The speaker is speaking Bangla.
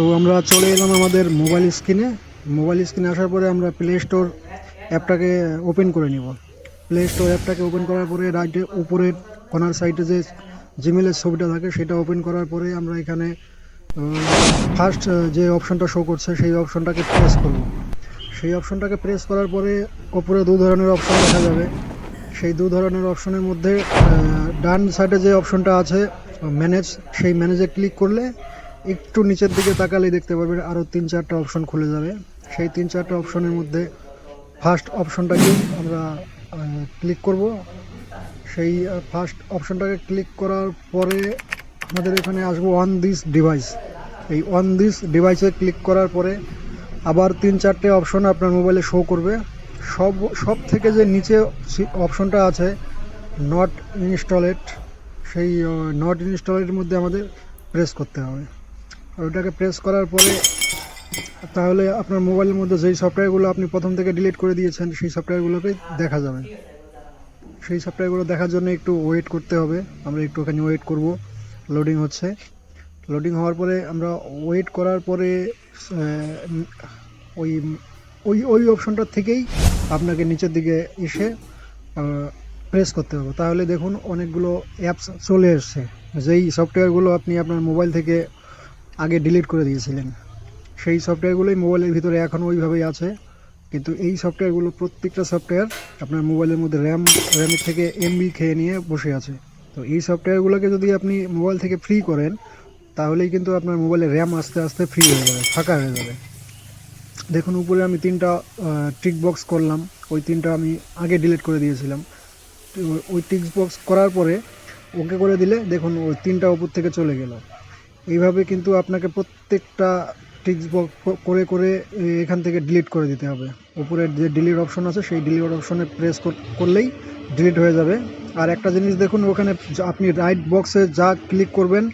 তো আমরা চলে এলাম আমাদের মোবাইল স্ক্রিনে মোবাইল স্ক্রিনে আসার পরে আমরা প্লে স্টোর অ্যাপটাকে ওপেন করে নিব। প্লে স্টোর অ্যাপটাকে ওপেন করার পরে রাইটে উপরের কর্নার সাইডে যে জিমেলের ছবিটা থাকে, সেটা ওপেন করার পরে আমরা এখানে ফার্স্ট যে অপশনটা শো করছে, সেই অপশনটাকে প্রেস করব। সেই অপশনটাকে প্রেস করার পরে ওপরে দু ধরনের অপশন দেখা যাবে। সেই দু ধরনের অপশনের মধ্যে ডান সাইডে যে অপশনটা আছে ম্যানেজ সেই ম্যানেজে ক্লিক করলে একটু নিচের দিকে তাকালেই দেখতে পারবেন আরও তিন চারটা অপশন খুলে যাবে। সেই তিন চারটা অপশনের মধ্যে ফার্স্ট অপশনটাকে আমরা ক্লিক করব। সেই ফার্স্ট অপশনটাকে ক্লিক করার পরে আমাদের এখানে আসব অন দিস ডিভাইস এই অন দিস ডিভাইসে ক্লিক করার পরে আবার তিন চারটে অপশন আপনার মোবাইলে শো করবে। সব সব থেকে যে নিচে অপশনটা আছে নট ইনস্টলেড সেই নট ইনস্টলের মধ্যে আমাদের প্রেস করতে হবে। আর ওটাকে প্রেস করার পরে তাহলে আপনার মোবাইলের মধ্যে যেই সফটওয়্যারগুলো আপনি প্রথম থেকে ডিলিট করে দিয়েছেন, সেই সফটওয়্যারগুলোকে দেখা যাবে। সেই সফটওয়্যারগুলো দেখার জন্য একটু ওয়েট করতে হবে। আমরা একটু ওখানে ওয়েট করব। লোডিং হচ্ছে। লোডিং হওয়ার পরে আমরা ওয়েট করার পরে ওই ওই ওই অপশনটার থেকেই আপনাকে নিচের দিকে এসে প্রেস করতে হবে। তাহলে দেখুন অনেকগুলো অ্যাপস চলে এসছে। যেই সফটওয়্যারগুলো আপনি আপনার মোবাইল থেকে আগে ডিলিট করে দিয়েছিলেন। সেই সফটওয়্যারগুলোই মোবাইলের ভিতরে এখন ওইভাবেই আছে। কিন্তু এই সফটওয়্যারগুলো প্রত্যেকটা সফটওয়্যার আপনার মোবাইলের মধ্যে র্যাম র্যামের থেকে এমবি খেয়ে নিয়ে বসে আছে। তো এই সফটওয়্যারগুলোকে যদি আপনি মোবাইল থেকে ফ্রি করেন, তাহলেই কিন্তু আপনার মোবাইলের র্যাম আস্তে আস্তে ফ্রি হয়ে যাবে, ফাঁকা হয়ে যাবে। দেখুন, উপরে আমি তিনটা টিক বক্স করলাম। ওই তিনটা আমি আগে ডিলিট করে দিয়েছিলাম। ওই টিক বক্স করার পরে ওকে করে দিলে দেখুন, ওই তিনটা উপর থেকে চলে গেল। এইভাবে কিন্তু আপনাকে প্রত্যেকটা টিক্স বক্স করে করে এখান থেকে ডিলিট করে দিতে হবে। উপরের যে ডিলিট অপশন আছে, সেই ডিলিট অপশনে প্রেস করলেই ডিলিট হয়ে যাবে। আর একটা জিনিস দেখুন, ওখানে আপনি রাইট বক্সে যা ক্লিক করবেন